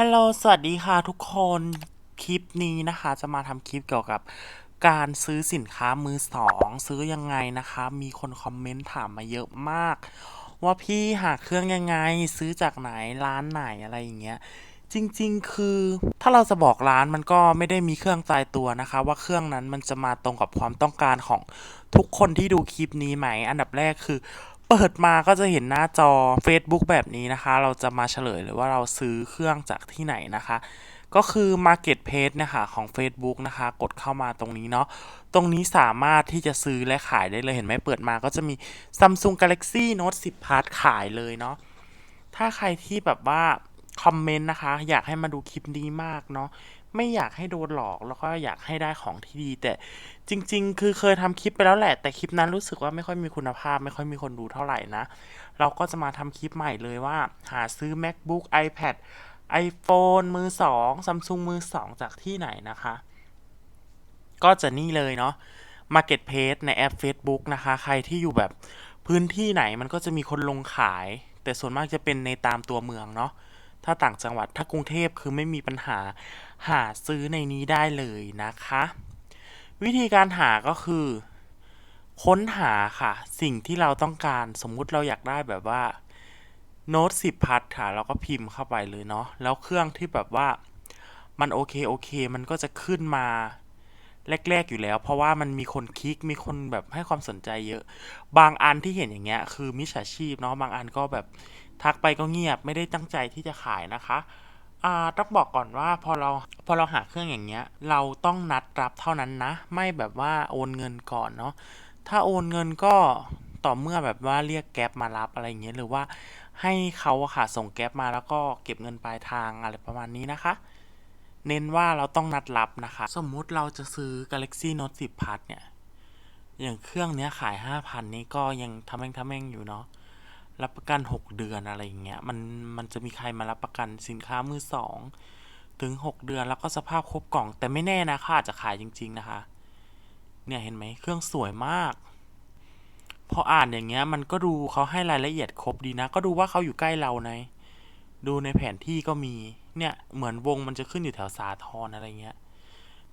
ฮัลโหล สวัสดีค่ะทุกคน คลิปนี้นะคะ จะมาทำคลิปเกี่ยวกับการซื้อสินค้ามือสอง ซื้อยังไงนะคะ มีคนคอมเมนต์ถามมาเยอะมาก ว่าพี่หาเครื่องยังไง ซื้อจากไหนร้านไหนอะไรอย่างเงี้ย จริงๆ คือถ้าเราจะบอกร้านมันก็ไม่ได้มีเครื่องตายตัวนะคะ ว่าเครื่องนั้นมันจะมาตรงกับความต้องการของทุกคนที่ดูคลิปนี้ไหม อันดับแรกคือ เปิดมาก็จะเห็นหน้าจอ Facebook แบบนี้นะคะ เราจะมาเฉลยเลยว่าเราซื้อเครื่องจากที่ไหนนะคะ ก็คือ Marketplace นะคะของ Facebook นะคะ กดเข้ามาตรงนี้เนาะ ตรงนี้สามารถที่จะซื้อและขายได้เลย เห็นไหมเปิดมาก็จะมี Samsung Galaxy Note 10 Plus ขายเลยเนาะ ถ้าใครที่แบบว่า อมเมนต์นะคะ อยากให้มาดูคลิปนี้มากเนาะไม่อยากให้โดนหลอกแล้วก็อยากให้ได้ของที่ดี แต่จริง ๆ คือเคยทำคลิปไปแล้วแหละ แต่คลิปนั้นรู้สึกว่าไม่ค่อยมีคุณภาพ ไม่ค่อยมีคนดูเท่าไหร่นะ เราก็จะมาทำคลิปใหม่เลยว่า หาซื้อ macbook ipad iphone มือสอง Samsung มือสองจากที่ไหนนะคะ ก็จะนี่เลยเนาะ Marketplace ในแอป Facebook นะคะ ใครที่อยู่แบบพื้นที่ไหนมันก็จะมีคนลงขาย แต่ส่วนมากจะเป็นในตามตัวเมืองเนาะ ถ้าต่างจังหวัดถ้ากรุงเทพคือไม่มีปัญหาหาซื้อในนี้ได้เลยนะคะ วิธีการหาก็คือ ค้นหาค่ะ สิ่งที่เราต้องการสมมุติเราอยากได้แบบว่าโน้ตสิบพัดค่ะเราก็พิมพ์เข้าไปเลยเนาะแล้วเครื่องที่แบบว่ามันโอเคโอเค มันก็จะขึ้นมาแรก ๆ อยู่แล้ว เพราะว่ามันมีคนคลิกมีคนแบบให้ความสนใจเยอะ บางอันที่เห็นอย่างเงี้ยคือมิจฉาชีพเนาะบางอันก็แบบ ทักไปก็เงียบไม่ได้ตั้งใจที่จะขายนะคะอาต้องบอกก่อนว่าพอเราพอเราหาเครื่องอย่างเงี้ย เราต้องนัดรับเท่านั้นนะ ไม่แบบว่าโอนเงินก่อนเนาะถ้าโอนเงินก็ต่อเมื่อแบบว่าเรียกแก๊ปมารับอะไรอย่างเงี้ยหรือว่าให้เขาอะค่ะส่งแก๊ปมาแล้วก็เก็บเงินปลายทางอะไรประมาณนี้นะคะ เน้นว่าเราต้องนัดรับนะคะ สมมุติเราจะซื้อ Galaxy Note 10 Plus เนี่ย อย่างเครื่องเนี้ยขาย 5,000 นี่ก็ยังทำแม่งทำแม่งอยู่เนาะ รับประกัน 6 เดือนอะไรอย่างเงี้ยมันมันจะมีใครมารับประกันสินค้ามือสองถึง 6 เดือนแล้วก็สภาพครบกล่อง แต่ไม่แน่นะค่ะอาจจะขายจริง ๆ นะคะ เนี่ยเห็นไหมเครื่องสวยมาก พออ่านอย่างเงี้ยมันก็ดูเขาให้รายละเอียดครบดีนะ ก็ดูว่าเขาอยู่ใกล้เราในดูในแผนที่ก็มีเนี่ยเหมือนวงมันจะขึ้นอยู่แถวสาทรอะไรเงี้ย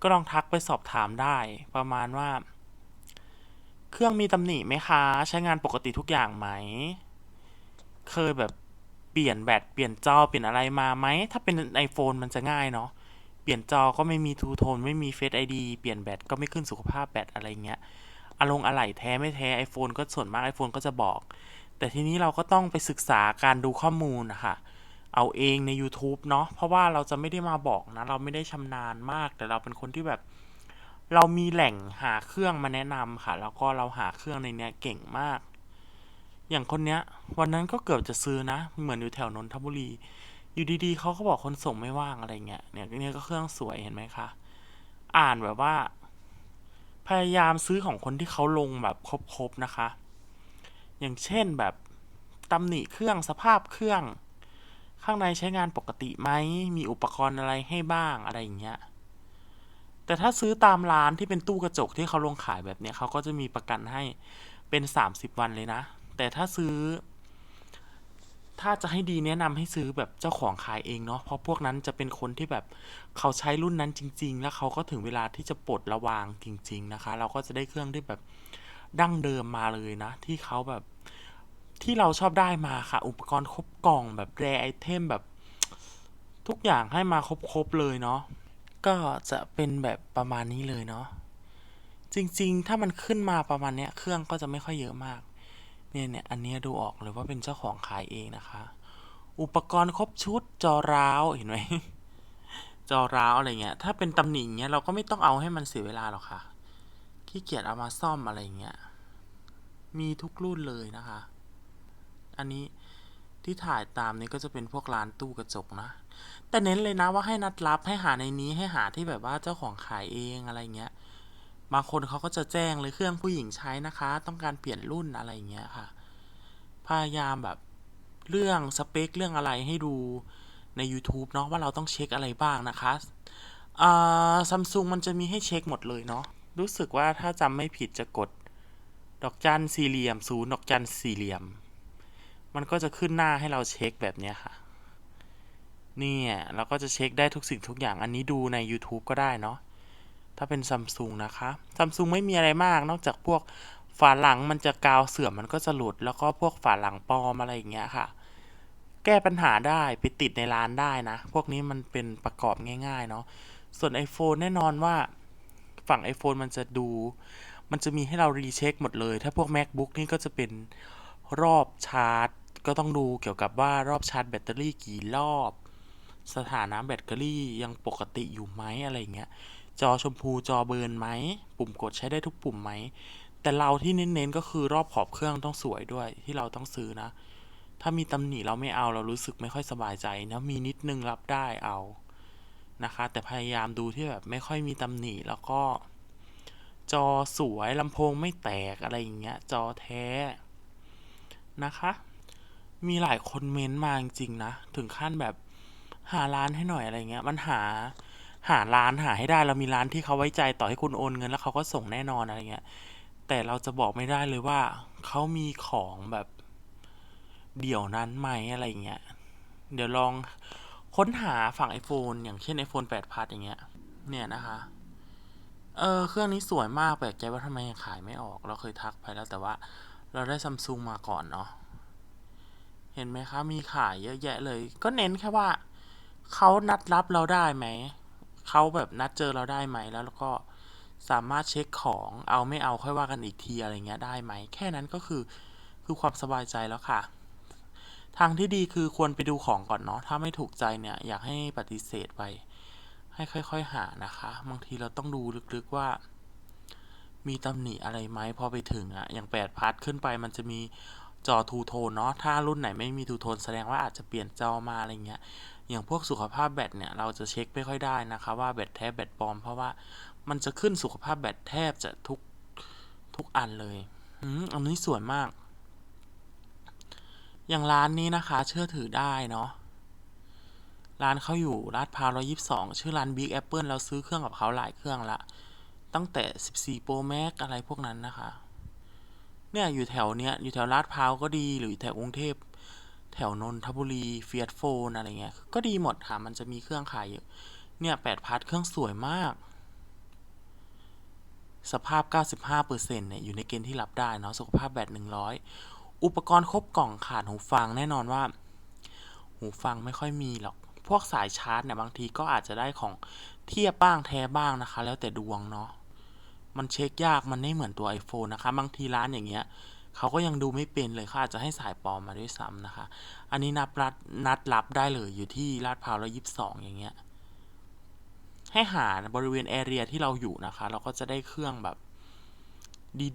ก็ลองทักไปสอบถามได้ ประมาณว่า เครื่องมีตำหนิไหมคะ ใช้งานปกติทุกอย่างไหม เคยแบบเปลี่ยนแบตเปลี่ยนจอเปลี่ยนอะไรมาไหม ถ้าเป็น iPhone มันจะง่ายเนาะ เปลี่ยนจอก็ไม่มีทูโทนไม่มีเฟซไอดีเปลี่ยนแบตก็ไม่ขึ้นสุขภาพแบตอะไรเงี้ยอารมณ์อะไหล่แท้ไม่แท้ iPhone ก็ส่วนมาก iPhone ก็จะบอก แต่ทีนี้เราก็ต้องไปศึกษาการดูข้อมูลนะคะเอาเองใน YouTube เนาะเพราะว่าเราจะไม่ได้มาบอกนะ เราไม่ได้ชำนาญมาก แต่เราเป็นคนที่แบบ เรามีแหล่งหาเครื่องมาแนะนำค่ะ แล้วก็เราหาเครื่องในเนี้ยเก่งมาก อย่างคนเนี้ย วันนั้นก็เกือบจะซื้อนะ เหมือนอยู่แถวนนทบุรี อยู่ดีๆเขาก็บอกคนส่งไม่ว่างอะไรเงี้ย เนี่ยเนี่ยก็เครื่องสวยเห็นไหมคะ อ่านแบบว่า พยายามซื้อของคนที่เขาลงแบบครบๆนะคะ อย่างเช่นแบบตำหนิเครื่องสภาพเครื่อง ข้างในใช้งานปกติไหมมีอุปกรณ์อะไรให้บ้างอะไรอย่างเงี้ยแต่ถ้าซื้อตามร้านที่เป็นตู้กระจกที่เขาลงขายแบบเนี้ยเขาก็จะมีประกันให้เป็น 30 วันเลยนะ แต่ถ้าซื้อ ถ้าจะให้ดีแนะนำให้ซื้อแบบเจ้าของขายเองเนาะเพราะพวกนั้นจะเป็นคนที่แบบเขาใช้รุ่นนั้นจริง ๆ แล้วเขาก็ถึงเวลาที่จะปลดระวางจริง ๆ นะคะ เราก็จะได้เครื่องที่แบบดั้งเดิมมาเลยนะ ที่เขาแบบที่เราชอบได้มาค่ะ อุปกรณ์ครบกล่องแบบแรไอเทมแบบ ทุกอย่างให้มาครบๆเลยเนาะก็จะเป็นแบบประมาณนี้เลยเนาะจริง ๆ ถ้ามันขึ้นมาประมาณเนี้ยเครื่องก็จะไม่ค่อยเยอะมาก เนี่ยเนี่ยอันเนี้ยดูออกเลยว่าเป็นเจ้าของขายเองนะคะ อุปกรณ์ครบชุดจอร้าวเห็นไหมจอร้าวอะไรเงี้ย ถ้าเป็นตำหนิเงี้ยเราก็ไม่ต้องเอาให้มันเสียเวลาหรอกค่ะ ขี้เกียจเอามาซ่อมอะไรเงี้ย มีทุกรุ่นเลยนะคะ อันนี้ที่ถ่ายตามนี้ก็จะเป็นพวกร้านตู้กระจกนะ แต่เน้นเลยนะว่าให้นัดรับให้หาในนี้ให้หาที่แบบว่าเจ้าของขายเองอะไรเงี้ย บางคนเขาก็จะแจ้งเลยเครื่องผู้หญิงใช้นะคะ ต้องการเปลี่ยนรุ่นอะไรอย่างเงี้ยค่ะ พยายามแบบเรื่องสเปคเรื่องอะไรให้ดูใน YouTube เนาะว่าเราต้องเช็คอะไรบ้างนะคะอ่าซัมซุงมันจะมีให้เช็คหมดเลยเนาะรู้สึกว่าถ้าจำไม่ผิดจะกด ดอกจันสี่เหลี่ยมศูนย์ดอกจันสี่เหลี่ยม มันก็จะขึ้นหน้าให้เราเช็คแบบเนี้ยค่ะ เนี่ยเราก็จะเช็คได้ทุกสิ่งทุกอย่างอันนี้ดูใน YouTube ก็ได้เนาะ ถ้าเป็นซัมซุงนะคะซัมซุงไม่มีอะไรมาก นอกจากพวกฝาหลังมันจะกาวเสื่อมมันก็จะหลุด แล้วก็พวกฝาหลังปลอมอะไรอย่างเงี้ยค่ะ แก้ปัญหาได้ไปติดในร้านได้นะ พวกนี้มันเป็นประกอบง่ายๆเนาะ ส่วน iPhone แน่นอนว่าฝั่ง iPhone มันจะดู มันจะมีให้เรารีเช็คหมดเลย ถ้าพวก MacBook นี่ก็จะเป็นรอบชาร์จ ก็ต้องดูเกี่ยวกับว่ารอบชาร์จแบตเตอรี่กี่รอบ สถานะแบตเตอรี่ยังปกติอยู่ไหมอะไรเงี้ย จอชมพูจอเบิร์นไหม ปุ่มกดใช้ได้ทุกปุ่มไหม แต่เราที่เน้นๆก็คือรอบขอบเครื่องต้องสวยด้วยที่เราต้องซื้อนะ ถ้ามีตำหนิเราไม่เอาเรารู้สึกไม่ค่อยสบายใจนะมีนิดนึงรับได้เอานะคะ แต่พยายามดูที่แบบไม่ค่อยมีตำหนิแล้วก็ จอสวยลำโพงไม่แตกอะไรอย่างเงี้ย จอแท้นะคะ มีหลายคนเม้นมาจริงๆนะ ถึงขั้นแบบหาร้านให้หน่อยอะไรเงี้ย มันหา หาร้านหาให้ได้เรามีร้านที่เขาไว้ใจต่อให้คุณโอนเงินแล้วเขาก็ส่งแน่นอนอะไรเงี้ย แต่เราจะบอกไม่ได้เลยว่าเขามีของแบบเดี๋ยวนั้นไหมอะไรเงี้ย เดี๋ยวลองค้นหาฝั่ง iPhone อย่างเช่น iPhone 8 Plus อย่างเงี้ย เนี่ยนะคะ เออเครื่องนี้สวยมากแปลกใจว่าทำไมยังขายไม่ออก เราเคยทักไปแล้วแต่ว่าเราได้ซัมซุงมาก่อนเนาะ เห็นไหมคะ มีขายเยอะแยะเลย ก็เน้นแค่ว่าเขานัดรับเราได้ไหม เขาแบบนัดเจอเราได้ไหม แล้วก็สามารถเช็คของเอาไม่เอาค่อยว่ากันอีกทีอะไรเงี้ยได้ไหม แค่นั้นก็คือคือความสบายใจแล้วค่ะ ทางที่ดีคือควรไปดูของก่อนเนาะ ถ้าไม่ถูกใจเนี่ยอยากให้ปฏิเสธไป ให้ค่อยๆหานะคะ บางทีเราต้องดูลึกๆว่า มีตำหนิอะไรไหมพอไปถึงอะอย่างแปดพัทขึ้นไปมันจะมีจอทูโทนเนาะ ถ้ารุ่นไหนไม่มีทูโทนแสดงว่าอาจจะเปลี่ยนจอมาอะไรเงี้ย อย่างพวกสุขภาพแบตเนี่ยเราจะเช็คไม่ค่อยได้นะคะว่าแบตแท้แบตปลอม เพราะว่ามันจะขึ้นสุขภาพแบตแทบจะทุกทุกอันเลยอืมอันนี้สวยมาก อย่างร้านนี้นะคะเชื่อถือได้เนาะร้านเขาอยู่ลาดพร้าวร้อยี่สิบสองชื่อร้าน Big Apple เราซื้อเครื่องกับเขาหลายเครื่องละ ตั้งแต่ 14 Pro Max อะไรพวกนั้นนะคะ เนี่ยอยู่แถวเนี้ยอยู่แถวลาดพร้าวก็ดีหรือแถวกรุงเทพ แถวนนทบุรีเฟียสโฟนอะไรเงี้ย ก็ดีหมดค่ะ มันจะมีเครื่องขายเยอะ เนี่ยแปดพัทเครื่องสวยมาก สภาพ 95%เนี่ย อยู่ในเกณฑ์ที่รับได้เนาะ สุขภาพแบต100 อุปกรณ์ครบกล่องขาดหูฟังแน่นอนว่า หูฟังไม่ค่อยมีหรอก พวกสายชาร์จเนี่ย บางทีก็อาจจะได้ของเทียบบ้างแท้บ้างนะคะ แล้วแต่ดวงเนาะ มันเช็คยาก มันไม่เหมือนตัว iPhone นะคะ บางทีร้านอย่างเงี้ย เขาก็ยังดูไม่เป็นเลยเขาอาจจะให้สายปลอมมาด้วยซ้ำนะคะ อันนี้นับรัดนัดรับได้เลยอยู่ที่ลาดพร้าวร้อยี่สิบสองอย่างเงี้ย ให้หาบริเวณแอเรียที่เราอยู่นะคะ เราก็จะได้เครื่องแบบ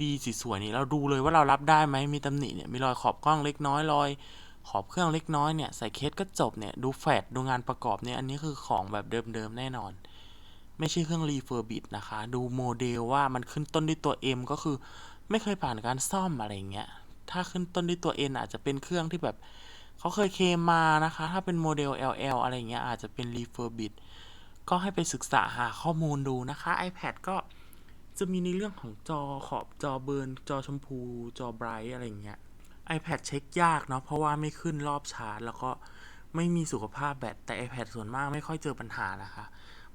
ดีๆสีสวยนี่เราดูเลยว่าเรารับได้ไหมมีตำหนิเนี่ยมีรอยขอบกล้องเล็กน้อยรอยขอบเครื่องเล็กน้อยเนี่ยใส่เคสก็จบเนี่ยดูแฟดดูงานประกอบเนี่ยอันนี้คือของแบบเดิมๆแน่นอน ไม่ใช่เครื่องรีเฟอร์บิดนะคะ ดูโมเดลว่ามันขึ้นต้นด้วยตัว M ก็คือ ไม่เคยผ่านการซ่อมอะไรเงี้ย ถ้าขึ้นต้นด้วยตัว N อาจจะเป็นเครื่องที่แบบเขาเคยเคมมานะคะ ถ้าเป็นโมเดล LL อะไรเงี้ยอาจจะเป็นรีเฟอร์บิดก็ให้ไปศึกษาหาข้อมูลดูนะคะ iPad ก็จะมีในเรื่องของจอขอบจอเบิร์นจอชมพู จอไบรท์อะไรเงี้ย iPad เช็คยากเนาะเพราะว่าไม่ขึ้นรอบชาร์จ แล้วก็ไม่มีสุขภาพแบตแต่ iPad ส่วนมากไม่ค่อยเจอปัญหานะคะ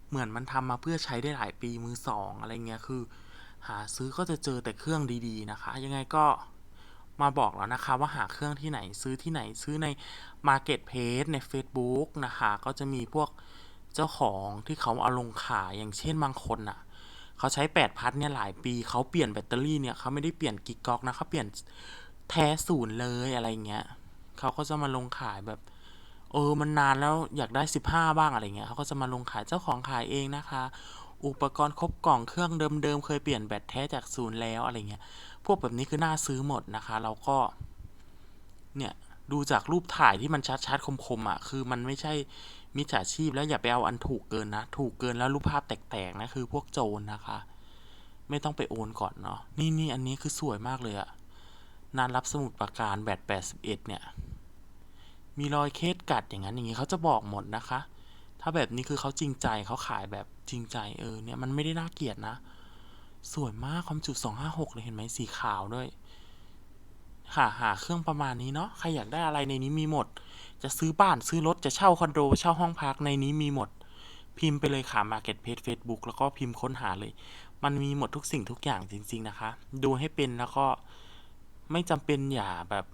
เหมือนมันทำมาเพื่อใช้ได้หลายปีมือสองอะไรเงี้ยคือ หาซื้อก็จะเจอแต่เครื่องดีๆนะคะ ยังไงก็มาบอกแล้วนะคะว่าหาเครื่องที่ไหนซื้อที่ไหนซื้อใน Marketplace ใน Facebook นะคะ ก็จะมีพวกเจ้าของที่เขาเอาลงขายอย่างเช่นบางคนน่ะเขาใช้ 8 พัทเนี่ยหลายปีเขาเปลี่ยนแบตเตอรี่เนี่ยเขาไม่ได้เปลี่ยนกิกก๊อกนะเขาเปลี่ยนแท้ศูนย์เลยอะไรเงี้ยเขาก็จะมาลงขายแบบเออมันนานแล้วอยากได้ 15 บ้างอะไรเงี้ยเขาก็จะมาลงขายเจ้าของขายเองนะคะ อุปกรณ์ครบกล่องเครื่องเดิมๆ เคยเปลี่ยนแบตแท้จากศูนย์แล้วอะไรเงี้ย พวกแบบนี้คือน่าซื้อหมดนะคะ เราก็ เนี่ยดูจากรูปถ่ายที่มันชัดๆ คมๆอะ คือมันไม่ใช่มิจฉาชีพแล้วอย่าไปเอาอันถูกเกินนะ ถูกเกินแล้วรูปภาพแตกๆนะคือพวกโจรนะคะ ไม่ต้องไปโอนก่อนเนาะ นี่นี่อันนี้คือสวยมากเลยอะนานรับสมุดประการแบต81เนี่ย มีรอยเคสกัดอย่างนั้นอย่างนี้เขาจะบอกหมดนะคะ ถ้าแบบนี้คือเขาจริงใจเขาขายแบบจริงใจเออเนี่ยมันไม่ได้น่าเกลียดนะ สวยมากความจุ256เลยเห็นไหมสีขาวด้วยหาหาเครื่องประมาณนี้เนาะใครอยากได้อะไรในนี้มีหมด จะซื้อบ้านซื้อรถจะเช่าคอนโดเช่าห้องพักในนี้มีหมด พิมพ์ไปเลยค่ะ Market Page Facebook แล้วก็พิมพ์ค้นหาเลย มันมีหมดทุกสิ่งทุกอย่างจริง ๆ นะคะ ดูให้เป็นแล้วก็ไม่จำเป็นอย่าแบบ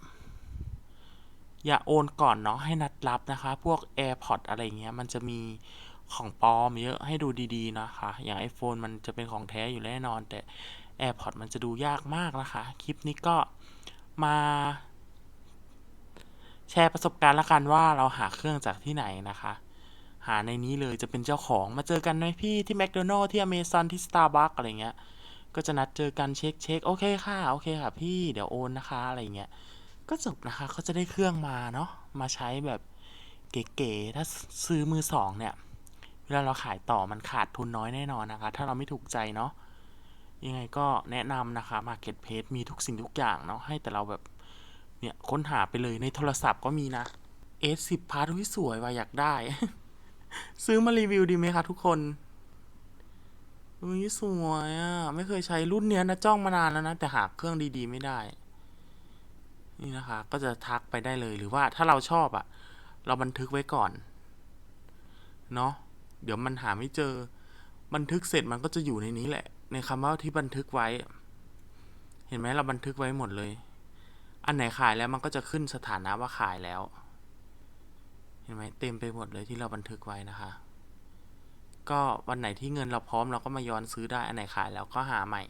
อย่าโอนก่อนเนาะให้นัดรับนะคะ พวก AirPods อะไรเงี้ยมันจะมีของปลอมเยอะให้ดูดีๆนะคะ อย่าง iPhone มันจะเป็นของแท้อยู่แน่นอน แต่ AirPods มันจะดูยากมากนะคะ คลิปนี้ก็มา แชร์ประสบการณ์ละกันว่าเราหาเครื่องจากที่ไหนนะคะ หาในนี้เลยจะเป็นเจ้าของมาเจอกันไหมพี่ที่แมคโดนัลล์ที่อเมซอนที่สตาร์บัคอะไรเงี้ยก็จะนัดเจอกันเช็คเช็คโอเคค่ะ โอเคค่ะพี่เดี๋ยวโอนนะคะ อะไรเงี้ย ก็จบนะคะเขาจะได้เครื่องมาเนาะมาใช้แบบเก๋ๆถ้าซื้อมือสองเนี่ย เวลาเราขายต่อมันขาดทุนน้อยแน่นอนนะคะ ถ้าเราไม่ถูกใจเนาะยังไงก็แนะนำนะคะ Market Page มีทุกสิ่งทุกอย่างเนาะให้แต่เราแบบเนี่ยค้นหาไปเลยในโทรศัพท์ก็มีนะ S10 พาร์ทที่สวยว่าอยากได้ ซื้อมารีวิวดีไหมคะทุกคนอุ้ยสวยอะ่ะ ไม่เคยใช้รุ่นเนี้ยนะจ้องมานานแล้วนะ แต่หาเครื่องดีๆไม่ได้ นี่นะคะ ก็จะทักไปได้เลยหรือว่าถ้าเราชอบอะ่ะ เราบันทึกไว้ก่อน เนาะเดี๋ยวมันหาไม่เจอ บันทึกเสร็จมันก็จะอยู่ในนี้แหละ ในคำว่าที่บันทึกไว้ เห็นไหมเราบันทึกไว้หมดเลย อันไหนขายแล้วมันก็จะขึ้นสถานะว่าขายแล้ว เห็นไหมเต็มไปหมดเลยที่เราบันทึกไว้นะคะ ก็วันไหนที่เงินเราพร้อมเราก็มาย้อนซื้อได้ อันไหนขายแล้วก็หาใหม่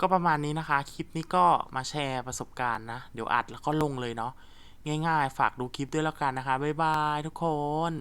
ก็ประมาณนี้นะคะ คลิปนี้ก็มาแชร์ประสบการณ์นะ เดี๋ยวอัดแล้วก็ลงเลยเนาะ ง่ายๆ ฝากดูคลิปด้วยแล้วกันนะคะ บ๊ายบายทุกคน